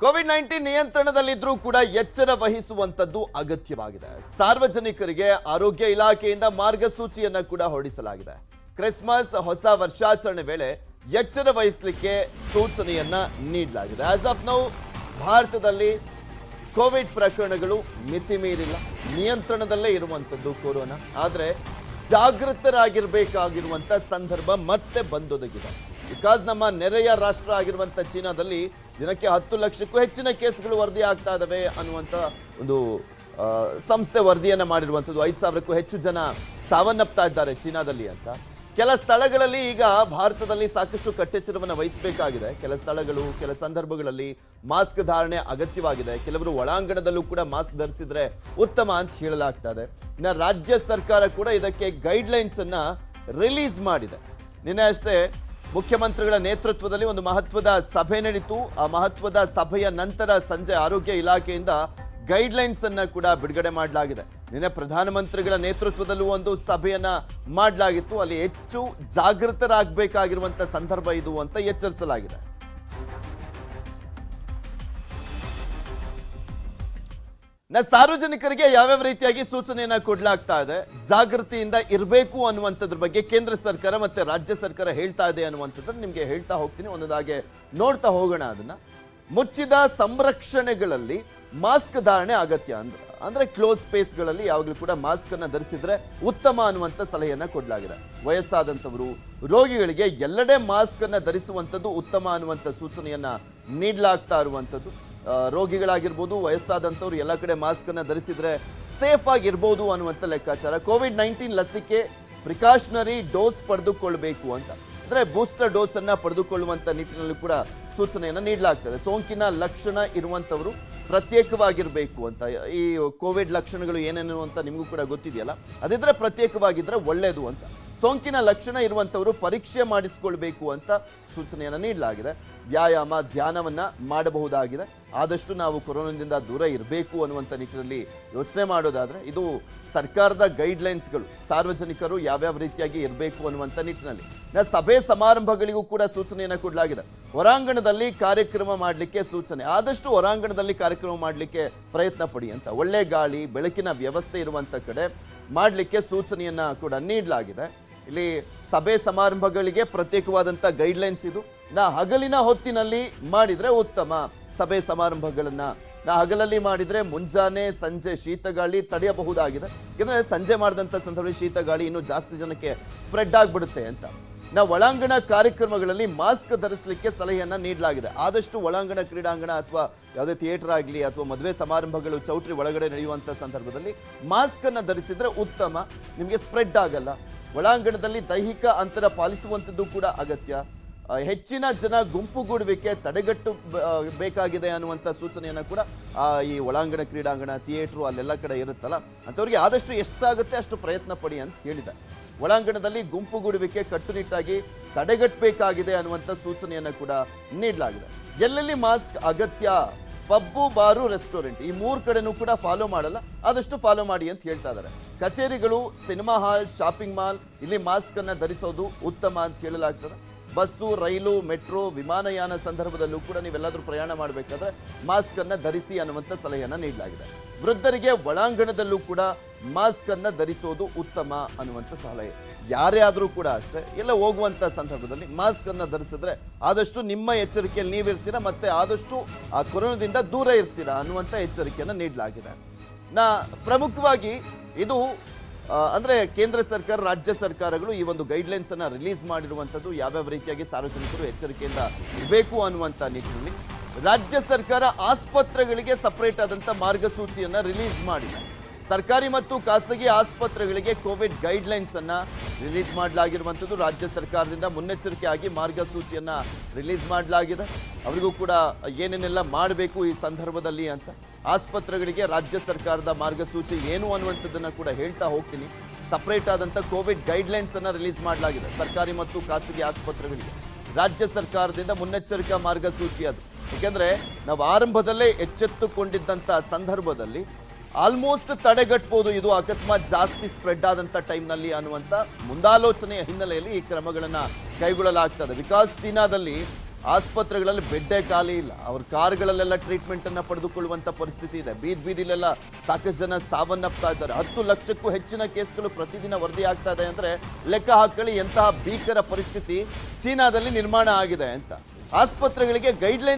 Covid nineteen ನಿಯಂತ್ರಣದಲ್ಲಿದ್ರೂ ಕೂಡ ಎಚ್ಚರ ವಹಿಸುವಂತದ್ದು ಅಗತ್ಯವಾಗಿದೆ. ಸಾರ್ವಜನಿಕರಿಗೆ ಆರೋಗ್ಯ ಇಲಾಖೆಯಿಂದ ಮಾರ್ಗಸೂಚಿಯನ್ನ ಕೂಡ ಹೊರಡಿಸಲಾಗಿದೆ. ಕ್ರಿಸ್ಮಸ್, ಹೊಸ ವರ್ಷಾಚರಣೆ ವೇಳೆ ಎಚ್ಚರ ವಹಿಸಲಿಕ್ಕೆ ಸೂಚನೆಯನ್ನ ನೀಡಲಾಗಿದೆ. ಆಸ್ ಆಫ್ ನೌ ಭಾರತದಲ್ಲಿ ಕೋವಿಡ್ ಪ್ರಕರಣಗಳು ಮಿತಿ ಮೀರಿಲ್ಲ ನಿಯಂತ್ರಣದಲ್ಲೇ ಇರುವಂತದ್ದು ಕೊರೋನಾ. ಆದರೆ ಜಾಗೃತರಾಗಿರಬೇಕಾಗಿರುವಂಥ ಸಂದರ್ಭ ಮತ್ತೆ ಬಂದೊದಗಿದೆ. ಬಿಕಾಸ್ ನಮ್ಮ ನೆರೆಯ ರಾಷ್ಟ್ರ ಆಗಿರುವಂತ ಚೀನಾದಲ್ಲಿ ದಿನಕ್ಕೆ ಹತ್ತು ಲಕ್ಷಕ್ಕೂ ಹೆಚ್ಚಿನ ಕೇಸ್ಗಳು ವರದಿ ಆಗ್ತಾ ಇದ್ದಾವೆ ಅನ್ನುವಂತ ಒಂದು ಸಂಸ್ಥೆ ವರದಿಯನ್ನ ಮಾಡಿರುವಂಥದ್ದು. ಐದು ಸಾವಿರಕ್ಕೂ ಹೆಚ್ಚು ಜನ ಸಾವನ್ನಪ್ತಾ ಇದ್ದಾರೆ ಚೀನಾದಲ್ಲಿ ಅಂತ. ಕೆಲ ಸ್ಥಳಗಳಲ್ಲಿ ಈಗ ಭಾರತದಲ್ಲಿ ಸಾಕಷ್ಟು ಕಟ್ಟೆಚ್ಚರವನ್ನು ವಹಿಸಬೇಕಾಗಿದೆ. ಕೆಲ ಸ್ಥಳಗಳು, ಕೆಲ ಸಂದರ್ಭಗಳಲ್ಲಿ ಮಾಸ್ಕ್ ಧಾರಣೆ ಅಗತ್ಯವಾಗಿದೆ. ಕೆಲವರು ಒಳಾಂಗಣದಲ್ಲೂ ಕೂಡ ಮಾಸ್ಕ್ ಧರಿಸಿದ್ರೆ ಉತ್ತಮ ಅಂತ ಹೇಳಲಾಗ್ತಾ ಇದೆ. ಇನ್ನು ರಾಜ್ಯ ಸರ್ಕಾರ ಕೂಡ ಇದಕ್ಕೆ ಗೈಡ್ಲೈನ್ಸ್ ಅನ್ನ ರಿಲೀಸ್ ಮಾಡಿದೆ. ನಿನ್ನೆ ಅಷ್ಟೇ ಮುಖ್ಯಮಂತ್ರಿಗಳ ನೇತೃತ್ವದಲ್ಲಿ ಒಂದು ಮಹತ್ವದ ಸಭೆ ನಡೆಯಿತು ಆ ಮಹತ್ವದ ಸಭೆಯ ನಂತರ ಸಂಜೆ ಆರೋಗ್ಯ ಇಲಾಖೆಯಿಂದ ಗೈಡ್ಲೈನ್ಸ್ ಅನ್ನ ಕೂಡ ಬಿಡುಗಡೆ ಮಾಡಲಾಗಿದೆ. ನಿನ್ನೆ ಪ್ರಧಾನಮಂತ್ರಿಗಳ ನೇತೃತ್ವದಲ್ಲೂ ಒಂದು ಸಭೆಯನ್ನ ಮಾಡಲಾಗಿತ್ತು. ಅಲ್ಲಿ ಹೆಚ್ಚು ಜಾಗೃತರಾಗಬೇಕಾಗಿರುವಂತ ಸಂದರ್ಭ ಇದು ಅಂತ ಎಚ್ಚರಿಸಲಾಗಿದೆ. ನ ಸಾರ್ವಜನಿಕರಿಗೆ ಯಾವ್ಯಾವ ರೀತಿಯಾಗಿ ಸೂಚನೆಯನ್ನ ಕೊಡ್ಲಾಗ್ತಾ ಇದೆ, ಜಾಗೃತಿಯಿಂದ ಇರಬೇಕು ಅನ್ನುವಂಥದ್ರ ಬಗ್ಗೆ ಕೇಂದ್ರ ಸರ್ಕಾರ ಮತ್ತೆ ರಾಜ್ಯ ಸರ್ಕಾರ ಹೇಳ್ತಾ ಇದೆ ಅನ್ನುವಂಥದ್ರ ನಿಮ್ಗೆ ಹೇಳ್ತಾ ಹೋಗ್ತೀನಿ. ಒಂದೊಂದಾಗೆ ನೋಡ್ತಾ ಹೋಗೋಣ ಅದನ್ನ. ಮುಚ್ಚಿದ ಸಂರಕ್ಷಣೆಗಳಲ್ಲಿ ಮಾಸ್ಕ್ ಧಾರಣೆ ಅಗತ್ಯ ಅಂದ್ರೆ ಅಂದ್ರೆ ಕ್ಲೋಸ್ ಸ್ಪೇಸ್ಗಳಲ್ಲಿ ಯಾವಾಗಲೂ ಕೂಡ ಮಾಸ್ಕ್ ಅನ್ನ ಧರಿಸಿದ್ರೆ ಉತ್ತಮ ಅನ್ನುವಂಥ ಸಲಹೆಯನ್ನ ಕೊಡಲಾಗಿದೆ. ವಯಸ್ಸಾದಂಥವರು, ರೋಗಿಗಳಿಗೆ ಎಲ್ಲೆಡೆ ಮಾಸ್ಕ್ ಅನ್ನ ಧರಿಸುವಂಥದ್ದು ಉತ್ತಮ ಅನ್ನುವಂಥ ಸೂಚನೆಯನ್ನ ನೀಡಲಾಗ್ತಾ ಇರುವಂಥದ್ದು. ರೋಗಿಗಳಾಗಿರ್ಬೋದು, ವಯಸ್ಸಾದಂಥವ್ರು ಎಲ್ಲ ಕಡೆ ಮಾಸ್ಕನ್ನು ಧರಿಸಿದರೆ ಸೇಫ್ ಆಗಿರ್ಬೋದು ಅನ್ನುವಂಥ ಲೆಕ್ಕಾಚಾರ. ಕೋವಿಡ್ ನೈನ್ಟೀನ್ ಲಸಿಕೆ ಪ್ರಿಕಾಷನರಿ ಡೋಸ್ ಪಡೆದುಕೊಳ್ಬೇಕು ಅಂತ. ಅಂದರೆ ಬೂಸ್ಟರ್ ಡೋಸನ್ನು ಪಡೆದುಕೊಳ್ಳುವಂಥ ನಿಟ್ಟಿನಲ್ಲಿ ಕೂಡ ಸೂಚನೆಯನ್ನು ನೀಡಲಾಗ್ತದೆ. ಸೋಂಕಿನ ಲಕ್ಷಣ ಇರುವಂಥವರು ಪ್ರತ್ಯೇಕವಾಗಿರಬೇಕು ಅಂತ. ಈ ಕೋವಿಡ್ ಲಕ್ಷಣಗಳು ಏನೇನು ಅಂತ ನಿಮಗೂ ಕೂಡ ಗೊತ್ತಿದೆಯಲ್ಲ? ಅದಿದ್ರೆ ಪ್ರತ್ಯೇಕವಾಗಿದ್ದರೆ ಒಳ್ಳೆಯದು ಅಂತ. ಸೋಂಕಿನ ಲಕ್ಷಣ ಇರುವಂಥವರು ಪರೀಕ್ಷೆ ಮಾಡಿಸಿಕೊಳ್ಬೇಕು ಅಂತ ಸೂಚನೆಯನ್ನು ನೀಡಲಾಗಿದೆ. ವ್ಯಾಯಾಮ, ಧ್ಯಾನವನ್ನು ಮಾಡಬಹುದಾಗಿದೆ. ಆದಷ್ಟು ನಾವು ಕೊರೋನಾದಿಂದ ದೂರ ಇರಬೇಕು ಅನ್ನುವಂಥ ನಿಟ್ಟಿನಲ್ಲಿ ಯೋಚನೆ ಮಾಡೋದಾದರೆ ಇದು ಸರ್ಕಾರದ ಗೈಡ್ಲೈನ್ಸ್ಗಳು ಸಾರ್ವಜನಿಕರು ಯಾವ್ಯಾವ ರೀತಿಯಾಗಿ ಇರಬೇಕು ಅನ್ನುವಂಥ ನಿಟ್ಟಿನಲ್ಲಿ. ಸಭೆ ಸಮಾರಂಭಗಳಿಗೂ ಕೂಡ ಸೂಚನೆಯನ್ನು ಕೊಡಲಾಗಿದೆ. ಹೊರಾಂಗಣದಲ್ಲಿ ಕಾರ್ಯಕ್ರಮ ಮಾಡಲಿಕ್ಕೆ ಸೂಚನೆ. ಆದಷ್ಟು ಹೊರಾಂಗಣದಲ್ಲಿ ಕಾರ್ಯಕ್ರಮ ಮಾಡಲಿಕ್ಕೆ ಪ್ರಯತ್ನ ಪಡಿ ಅಂತ. ಒಳ್ಳೆ ಗಾಳಿ, ಬೆಳಕಿನ ವ್ಯವಸ್ಥೆ ಇರುವಂಥ ಕಡೆ ಮಾಡಲಿಕ್ಕೆ ಸೂಚನೆಯನ್ನು ಕೂಡ ನೀಡಲಾಗಿದೆ. ಇಲ್ಲಿ ಸಭೆ ಸಮಾರಂಭಗಳಿಗೆ ಪ್ರತ್ಯೇಕವಾದಂಥ ಗೈಡ್ಲೈನ್ಸ್ ಇದು. ನಾ ಹಗಲಿನ ಹೊತ್ತಿನಲ್ಲಿ ಮಾಡಿದರೆ ಉತ್ತಮ. ಸಭೆ ಸಮಾರಂಭಗಳನ್ನು ನಾ ಹಗಲಲ್ಲಿ ಮಾಡಿದರೆ ಮುಂಜಾನೆ ಸಂಜೆ ಶೀತಗಾಳಿ ತಡೆಯಬಹುದಾಗಿದೆ. ಯಾಕಂದ್ರೆ ಸಂಜೆ ಮಾಡಿದಂಥ ಸಂದರ್ಭದಲ್ಲಿ ಶೀತಗಾಳಿ ಇನ್ನೂ ಜಾಸ್ತಿ ಜನಕ್ಕೆ ಸ್ಪ್ರೆಡ್ ಆಗಿಬಿಡುತ್ತೆ ಅಂತ. ನಾ ಒಳಾಂಗಣ ಕಾರ್ಯಕ್ರಮಗಳಲ್ಲಿ ಮಾಸ್ಕ್ ಧರಿಸಲಿಕ್ಕೆ ಸಲಹೆಯನ್ನ ನೀಡಲಾಗಿದೆ. ಆದಷ್ಟು ಒಳಾಂಗಣ ಕ್ರೀಡಾಂಗಣ ಅಥವಾ ಯಾವುದೇ ಥಿಯೇಟರ್ ಆಗಲಿ ಅಥವಾ ಮದುವೆ ಸಮಾರಂಭಗಳು ಚೌಟ್ರಿ ಒಳಗಡೆ ನಡೆಯುವಂಥ ಸಂದರ್ಭದಲ್ಲಿ ಮಾಸ್ಕ್ ಧರಿಸಿದರೆ ಉತ್ತಮ. ನಿಮಗೆ ಸ್ಪ್ರೆಡ್ ಆಗಲ್ಲ. ಒಳಾಂಗಣದಲ್ಲಿ ದೈಹಿಕ ಅಂತರ ಪಾಲಿಸುವಂಥದ್ದು ಕೂಡ ಅಗತ್ಯ. ಹೆಚ್ಚಿನ ಜನ ಗುಂಪುಗೂಡುವಿಕೆ ತಡೆಗಟ್ಟು ಬೇಕಾಗಿದೆ ಅನ್ನುವಂಥ ಸೂಚನೆಯನ್ನು ಕೂಡ ಈ ಒಳಾಂಗಣ ಕ್ರೀಡಾಂಗಣ ಥಿಯೇಟ್ರು ಅಲ್ಲೆಲ್ಲ ಕಡೆ ಇರುತ್ತಲ್ಲ, ಅಂಥವ್ರಿಗೆ ಆದಷ್ಟು ಎಷ್ಟಾಗುತ್ತೆ ಅಷ್ಟು ಪ್ರಯತ್ನ ಪಡಿ ಅಂತ ಹೇಳಿದೆ ಒಳಾಂಗಣದಲ್ಲಿ ಗುಂಪುಗೂಡುವಿಕೆ ಕಟ್ಟುನಿಟ್ಟಾಗಿ ತಡೆಗಟ್ಟಬೇಕಾಗಿದೆ ಅನ್ನುವಂಥ ಸೂಚನೆಯನ್ನು ಕೂಡ ನೀಡಲಾಗಿದೆ. ಎಲ್ಲೆಲ್ಲಿ ಮಾಸ್ಕ್ ಅಗತ್ಯ? ಪಬ್ಬು, ಬಾರು ರೆಸ್ಟೋರೆಂಟ್ ಈ ಮೂರು ಕಡೆನೂ ಕೂಡ ಫಾಲೋ ಮಾಡಲ್ಲ, ಆದಷ್ಟು ಫಾಲೋ ಮಾಡಿ ಅಂತ ಹೇಳ್ತಾ ಇದ್ದಾರೆ. ಕಚೇರಿಗಳು ಸಿನಿಮಾ ಹಾಲ್ ಶಾಪಿಂಗ್ ಮಾಲ್ ಇಲ್ಲಿ ಮಾಸ್ಕನ್ನು ಧರಿಸೋದು ಉತ್ತಮ ಅಂತ ಹೇಳಲಾಗ್ತದೆ. ಬಸ್ಸು, ರೈಲು, ಮೆಟ್ರೋ, ವಿಮಾನಯಾನ ಸಂದರ್ಭದಲ್ಲೂ ಕೂಡ ನೀವೆಲ್ಲಾದರೂ ಪ್ರಯಾಣ ಮಾಡಬೇಕಾದ್ರೆ ಮಾಸ್ಕ್ ಅನ್ನ ಧರಿಸಿ ಅನ್ನುವಂಥ ಸಲಹೆಯನ್ನು ನೀಡಲಾಗಿದೆ. ವೃದ್ಧರಿಗೆ ಒಳಾಂಗಣದಲ್ಲೂ ಕೂಡ ಮಾಸ್ಕ್ ಅನ್ನ ಧರಿಸೋದು ಉತ್ತಮ ಅನ್ನುವಂಥ ಸಲಹೆ. ಯಾರೇ ಆದರೂ ಕೂಡ ಅಷ್ಟೇ, ಎಲ್ಲ ಹೋಗುವಂಥ ಸಂದರ್ಭದಲ್ಲಿ ಮಾಸ್ಕ್ ಅನ್ನ ಧರಿಸಿದ್ರೆ ಆದಷ್ಟು ನಿಮ್ಮ ಎಚ್ಚರಿಕೆಯಲ್ಲಿ ನೀವಿರ್ತೀರಾ ಮತ್ತೆ ಆದಷ್ಟು ಆ ಕೊರೋನಾದಿಂದ ದೂರ ಇರ್ತೀರಾ ಅನ್ನುವಂಥ ಎಚ್ಚರಿಕೆಯನ್ನು ನೀಡಲಾಗಿದೆ. ನಾ ಪ್ರಮುಖವಾಗಿ ಇದು ಅಂದ್ರೆ ಕೇಂದ್ರ ಸರ್ಕಾರ, ರಾಜ್ಯ ಸರ್ಕಾರಗಳು ಈ ಒಂದು ಗೈಡ್ಲೈನ್ಸ್ ಅನ್ನ ರಿಲೀಸ್ ಮಾಡಿರುವಂಥದ್ದು ಯಾವ್ಯಾವ ರೀತಿಯಾಗಿ ಸಾರ್ವಜನಿಕರು ಎಚ್ಚರಿಕೆಯಿಂದ ಇರಬೇಕು ಅನ್ನುವಂಥ ನಿಟ್ಟಿನಲ್ಲಿ. ರಾಜ್ಯ ಸರ್ಕಾರ ಆಸ್ಪತ್ರೆಗಳಿಗೆ ಸಪರೇಟ್ ಆದಂಥ ಮಾರ್ಗಸೂಚಿಯನ್ನ ರಿಲೀಸ್ ಮಾಡಿದೆ. ಸರ್ಕಾರಿ ಮತ್ತು ಖಾಸಗಿ ಆಸ್ಪತ್ರೆಗಳಿಗೆ ಕೋವಿಡ್ ಗೈಡ್ಲೈನ್ಸ್ ಅನ್ನ ರಿಲೀಸ್ ಮಾಡಲಾಗಿರುವಂಥದ್ದು ರಾಜ್ಯ ಸರ್ಕಾರದಿಂದ ಮುನ್ನೆಚ್ಚರಿಕೆಯಾಗಿ ಮಾರ್ಗಸೂಚಿಯನ್ನ ರಿಲೀಸ್ ಮಾಡಲಾಗಿದೆ. ಅವರಿಗೂ ಕೂಡ ಏನೇನೆಲ್ಲ ಮಾಡಬೇಕು ಈ ಸಂದರ್ಭದಲ್ಲಿ ಅಂತ. ಆಸ್ಪತ್ರೆಗಳಿಗೆ ರಾಜ್ಯ ಸರ್ಕಾರದ ಮಾರ್ಗಸೂಚಿ ಏನು ಅನ್ನುವಂಥದ್ದನ್ನು ಕೂಡ ಹೇಳ್ತಾ ಹೋಗ್ತೀನಿ. ಸಪ್ರೇಟ್ ಆದಂಥ ಕೋವಿಡ್ ಗೈಡ್ಲೈನ್ಸ್ ಅನ್ನ ರಿಲೀಸ್ ಮಾಡಲಾಗಿದೆ. ಸರ್ಕಾರಿ ಮತ್ತು ಖಾಸಗಿ ಆಸ್ಪತ್ರೆಗಳಿಗೆ. ರಾಜ್ಯ ಸರ್ಕಾರದಿಂದ ಮುನ್ನೆಚ್ಚರಿಕಾ ಮಾರ್ಗಸೂಚಿ ಅದು. ಏಕೆಂದರೆ ನಾವು ಆರಂಭದಲ್ಲೇ ಎಚ್ಚೆತ್ತುಕೊಂಡಿದ್ದಂಥ ಸಂದರ್ಭದಲ್ಲಿ ಆಲ್ಮೋಸ್ಟ್ ತಡೆಗಟ್ಟಬಹುದು ಇದು ಅಕಸ್ಮಾತ್ ಜಾಸ್ತಿ ಸ್ಪ್ರೆಡ್ ಆದಂತ ಟೈಮ್ನಲ್ಲಿ ಅನ್ನುವಂಥ ಮುಂದಾಲೋಚನೆಯ ಹಿನ್ನೆಲೆಯಲ್ಲಿ ಈ ಕ್ರಮಗಳನ್ನು ಕೈಗೊಳ್ಳಲಾಗ್ತದೆ. ಬಿಕಾಸ್ ಚೀನಾದಲ್ಲಿ ಆಸ್ಪತ್ರೆಗಳಲ್ಲಿ ಬೆಡ್ಡೇ ಖಾಲಿ ಇಲ್ಲ. ಅವ್ರ ಕಾರ್ಗಳಲ್ಲೆಲ್ಲ ಟ್ರೀಟ್ಮೆಂಟ್ ಅನ್ನ ಪಡೆದುಕೊಳ್ಳುವಂತ ಪರಿಸ್ಥಿತಿ ಇದೆ. ಬೀದ್ ಬೀದಿಲೆಲ್ಲ ಸಾಕಷ್ಟು ಜನ ಸಾವನ್ನಪ್ತಾ ಇದ್ದಾರೆ. ಹತ್ತು ಲಕ್ಷಕ್ಕೂ ಹೆಚ್ಚಿನ ಕೇಸ್ಗಳು ಪ್ರತಿದಿನ ವರದಿ ಆಗ್ತಾ ಇದೆ ಅಂದ್ರೆ ಲೆಕ್ಕ ಹಾಕಲಿ ಎಂತಹ ಭೀಕರ ಪರಿಸ್ಥಿತಿ ಚೀನಾದಲ್ಲಿ ನಿರ್ಮಾಣ ಆಗಿದೆ ಅಂತ. ಆಸ್ಪತ್ರೆಗಳಿಗೆ ಗೈಡ್ಲೈನ್